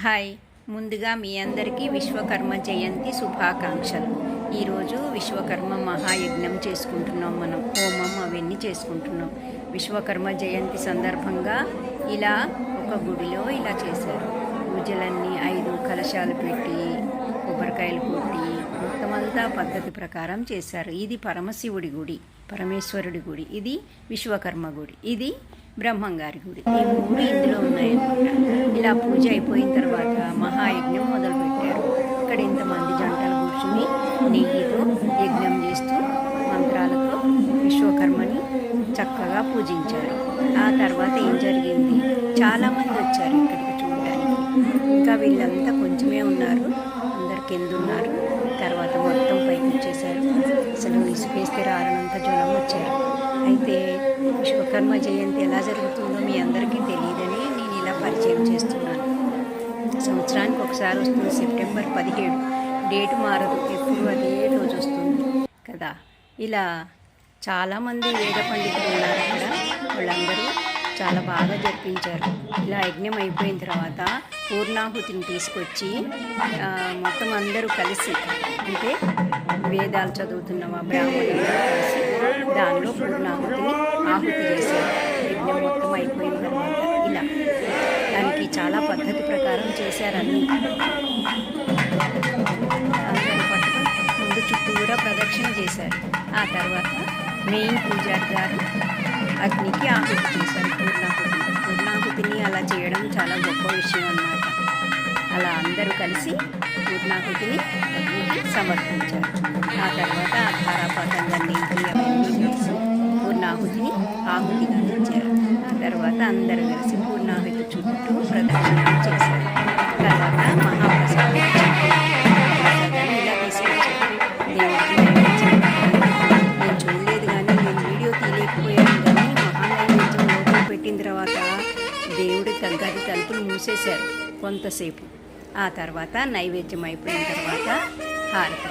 Hi. ముందుగా మీ అందరికీ విశ్వకర్మ జయంతి శుభాకాంక్షలు. ఈరోజు విశ్వకర్మ మహాయజ్ఞం చేసుకుంటున్నాం మనం. హోమం అవన్నీ చేసుకుంటున్నాం. విశ్వకర్మ జయంతి సందర్భంగా ఇలా ఒక గుడిలో ఇలా చేశారు. పూజలన్నీ ఐదు కలశాలు పెట్టి కొబ్బరికాయలు కొట్టి మొత్తం అంతా పద్ధతి ప్రకారం చేశారు. ఇది పరమశివుడి గుడి పరమేశ్వరుడి గుడి. ఇది విశ్వకర్మ గుడి. ఇది బ్రహ్మంగారి గుడి. ఈ మూడు ఇందులో ఉన్నాయన్నమాట. ఇలా పూజ అయిపోయిన తర్వాత మహాయజ్ఞం మొదలుపెట్టారు. ఇక్కడ ఇంతమంది జంటలు కూర్చుని నెయ్యితో యజ్ఞం చేస్తూ మంత్రాలతో విశ్వకర్మని చక్కగా పూజించారు. ఆ తర్వాత ఏం జరిగింది? చాలామంది వచ్చారు ఇక్కడికి చూడడానికి. ఇంకా వీళ్ళంతా కొంచెమే ఉన్నారు. అందరు కింద ఉన్నారు. తర్వాత విశ్వకర్మ జయంతి ఎలా జరుగుతుందో మీ అందరికీ తెలియదని నేను ఇలా పరిచయం చేస్తున్నాను. సంవత్సరానికి ఒకసారి వస్తుంది సెప్టెంబర్ పదిహేడు. డేట్ మారదు ఎప్పుడు అదే రోజు వస్తుంది కదా. ఇలా చాలామంది వేద పండితులు ఉన్నారు కదా వాళ్ళందరూ చాలా బాగా జరిపించారు. ఇలా యజ్ఞం అయిపోయిన తర్వాత పూర్ణాహుతిని తీసుకొచ్చి మొత్తం అందరూ కలిసి అంటే వేదాలు చదువుతున్న మా బ్రాహ్మణులు ఆహుతి చేశారు. యజ్ఞం మొత్తం అయిపోయిన ఇలా దానికి చాలా పద్ధతి ప్రకారం చేశారని. ముందు చుట్టూరా ప్రదక్షిణ చేశారు. ఆ తర్వాత మెయిన్ పూజారి గారు అగ్నికి ఆహుతి చేశారు. పూర్ణాహుతి. పూర్ణాహుతిని అలా చేయడం చాలా గొప్ప విషయం అన్నమాట. అలా అందరూ కలిసి పూర్ణాహుతిని అగ్నికి సమర్పించారు. ఆ తర్వాత ఆ ధారాపాతంగా నీటి అభివృద్ధి కలిసి పూర్ణాహుతిని ఆహుతిగా ఇచ్చారు ఆ తర్వాత అందరూ కలిసి పూర్ణాహుతి చుట్టూ ప్రదక్షిణ చేశారు. తర్వాత మహాప్రసాదం ప్రసాదాన్ని ఇలా తీసుకొచ్చారు దేవుడికి నేను చూడలేదు కానీ నేను వీడియో తీయలేకపోయాను కానీ మహానైవేద్యం లోపల పెట్టిన తర్వాత దేవుడి తగ్గది తలుపులు మూసేశారు. కొంతసేపు. ఆ తర్వాత నైవేద్యం అయిపోయిన తర్వాత హారతి